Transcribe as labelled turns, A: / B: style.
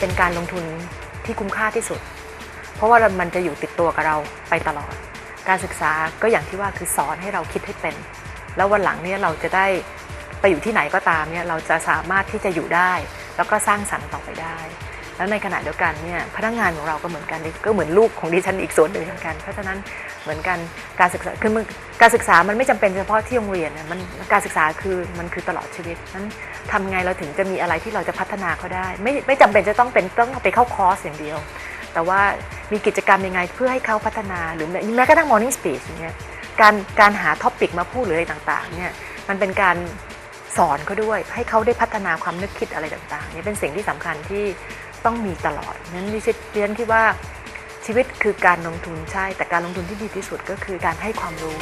A: เป็นการลงทุนที่คุ้มค่าที่สุด เพราะว่ามันจะอยู่ติดตัวกับเราไปตลอด การศึกษาก็อย่างที่ว่าคือสอนให้เราคิดให้เป็น แล้ววันหลังเนี่ยเราจะได้ไปอยู่ที่ไหนก็ตามเนี่ยเราจะสามารถที่จะอยู่ได้ แล้วก็สร้างสรรค์ต่อไปได้ แล้วในขณะเดียวกันเนี่ยพนักงานของเราก็เหมือนกันก็เหมือนลูกของดิฉันอีกส่วนหนึ่งเหมือนกัน เพราะฉะนั้นเหมือนกันการศึกษาคือการศึกษามันไม่จำเป็นเฉพาะที่โรงเรียนนะมันการศึกษาคือมันคือตลอดชีวิตนั้นทำไงเราถึงจะมีอะไรที่เราจะพัฒนาเขาได้ ไม่ไม่จำเป็นจะต้องเป็นต้องไปเข้าคอร์สอย่างเดียว แต่ว่ามีกิจกรรมยังไงเพื่อให้เขาพัฒนาหรือแม้กระทั่ง morning speech อย่างเงี้ยการการหาท็อปิกมาพูดหรืออะไรต่างๆเนี่ยมันเป็นการสอนเขาด้วย ให้เขาได้พัฒนาความนึกคิดอะไรต่างๆเนี่ยเป็นสิ่งที่สำคัญที่ ต้องมีตลอดนั้นดิฉันคิดว่าชีวิตคือการลงทุนใช่ แต่การลงทุนที่ดีที่สุดก็คือการให้ความรู้